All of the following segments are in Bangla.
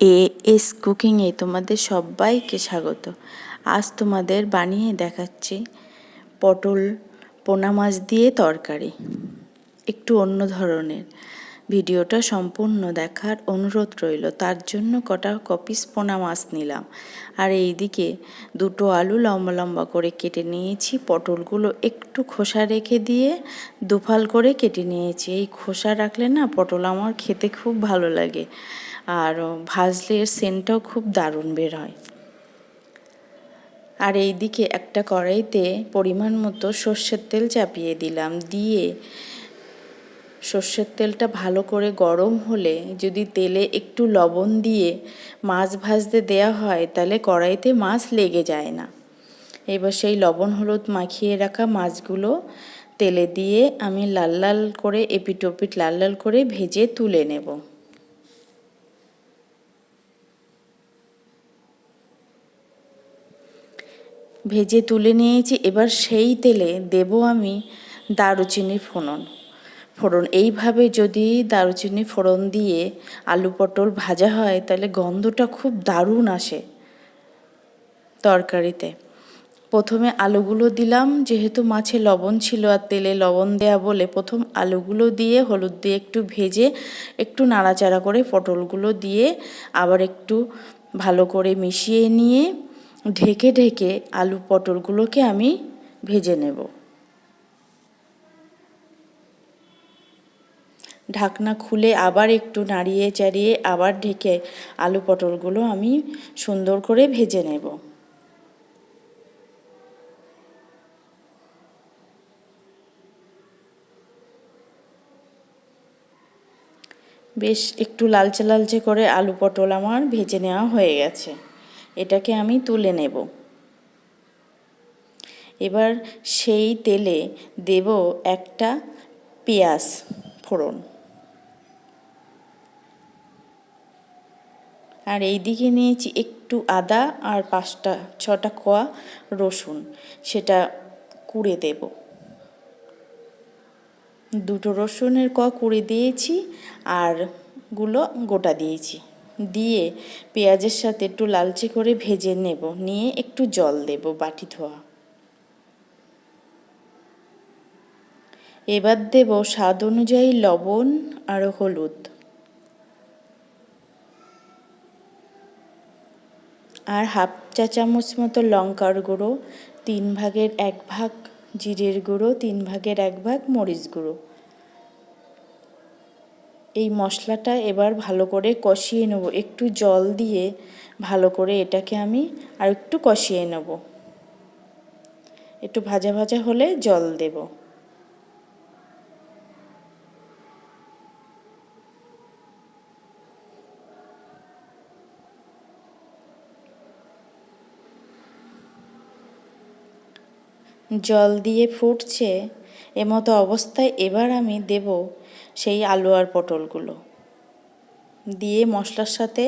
এ এস কুকিংয়ে তোমাদের সবাইকে স্বাগত। আজ তোমাদের বানিয়ে দেখাচ্ছি পটল, পোনা মাছ দিয়ে তরকারি। একটু অন্য ধরনের। ভিডিওটা সম্পূর্ণ দেখার অনুরোধ রইল। তার জন্য কটা কপিস পোনা মাছ নিলাম। আর এই দিকে দুটো আলু লম্বা লম্বা করে কেটে নিয়েছি। পটলগুলো একটু খোসা রেখে দিয়ে দুফাল করে কেটে নিয়েছি। এই খোসা রাখলে না পটল আমার খেতে খুব ভালো লাগে। আর ভাজলে এর সেন্টটাও খুব দারুণ বের হয়। আর এই দিকে একটা কড়াইতে পরিমাণ মতো সর্ষের তেল চাপিয়ে দিলাম। দিয়ে সর্ষের তেলটা ভালো করে গরম হলে যদি তেলে একটু লবণ দিয়ে মাছ ভাজতে দেওয়া হয়, তাহলে কড়াইতে মাছ লেগে যায় না। এবার সেই লবণ হলুদ মাখিয়ে রাখা মাছগুলো তেলে দিয়ে আমি লাল লাল করে এপিট ওপিট লাল লাল করে ভেজে তুলে নেব। ভেজে তুলে নিয়েছি। এবার সেই তেলে দেব আমি দারুচিনি ফোড়ন। ফোড়ন। এইভাবে যদি দারুচিনি ফোড়ন দিয়ে আলু পটল ভাজা হয়, তাহলে গন্ধটা খুব দারুণ আসে তরকারিতে। প্রথমে আলুগুলো দিলাম, যেহেতু মাছে লবণ ছিল আর তেলে লবণ দেয়া বলে, প্রথম আলুগুলো দিয়ে হলুদ দিয়ে একটু ভেজে একটু নাড়াচাড়া করে পটলগুলো দিয়ে আবার একটু ভালো করে মিশিয়ে নিয়ে ঢেকে ঢেকে আলু পটলগুলোকে আমি ভেজে নেব। ঢাকনা খুলে আবার একটু নাড়িয়ে চাড়িয়ে আবার ঢেকে আলু পটলগুলো আমি সুন্দর করে ভেজে নেব। বেশ একটু লালচে লালচে করে আলু পটল আমার ভেজে নেওয়া হয়ে গেছে। এটাকে আমি তুলে নেব। এবার সেই তেলে দেব একটা পেঁয়াজ ফোড়ন। আর এই দিকে নিয়েছি একটু আদা আর পাঁচটা, ছটা কোয়া রসুন। সেটা কুড়ে দেব। দুটো রসুনের কোয়া কুড়ে দিয়েছি আরগুলো গোটা দিয়েছি। দিয়ে পেঁয়াজের সাথে একটু লালচে করে ভেজে নেব। নিয়ে একটু জল দেব বাটি ধোয়া। এবার দেব স্বাদ অনুযায়ী লবণ আর হলুদ। আর হাফ চা চামচ মতো লঙ্কার গুঁড়ো, তিন ভাগের এক ভাগ জিরের গুঁড়ো, তিন ভাগের এক ভাগ মরিচ গুঁড়ো। এই মশলাটা এবার ভালো করে কষিয়ে নেব। একটু জল দিয়ে ভালো করে এটাকে আমি আর একটু কষিয়ে নেব। একটু ভাজা ভাজা হলে জল দেব। জল দিয়ে ফুটছে, এমতো অবস্থায় এবার আমি দেব সেই আলু আর পটলগুলো। দিয়ে মশলার সাথে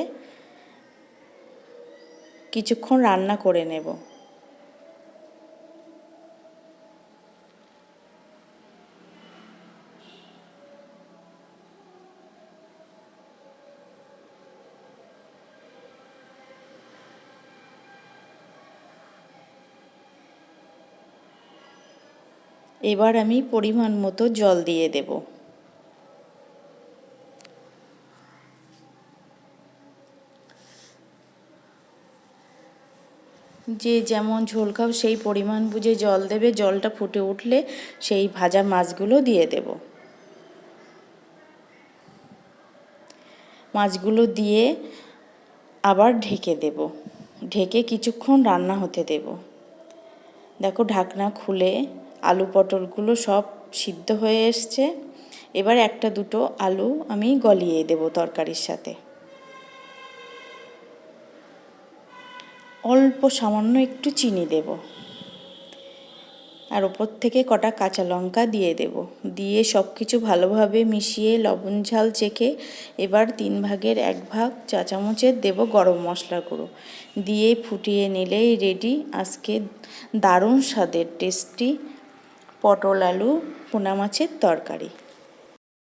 কিছুক্ষণ রান্না করে নেব। এবার আমি পরিমাণ মতো জল দিয়ে দেব। যে যেমন ঝোল খাও, সেই পরিমাণ বুঝে জল দেবে। জলটা ফুটে উঠলে সেই ভাজা মাছগুলো দিয়ে দেব। মাছগুলো দিয়ে আবার ঢেকে দেব। ঢেকে কিছুক্ষণ রান্না হতে দেব। দেখো ঢাকনা খুলে আলু পটলগুলো সব সিদ্ধ হয়ে এসছে। এবার একটা দুটো আলু আমি গলিয়ে দেব তরকারির সাথে। অল্প সামান্য একটু চিনি দেব। আর ওপর থেকে কটা কাঁচা লঙ্কা দিয়ে দেব। দিয়ে সব কিছু ভালোভাবে মিশিয়ে লবণ, ঝাল চেখে এবার তিন ভাগের এক ভাগ চা চামচের দেব গরম মশলা গুঁড়ো। দিয়ে ফুটিয়ে নিলেই রেডি আজকে দারুণ স্বাদের টেস্টি পটল আলু পোনা মাছের তরকারি।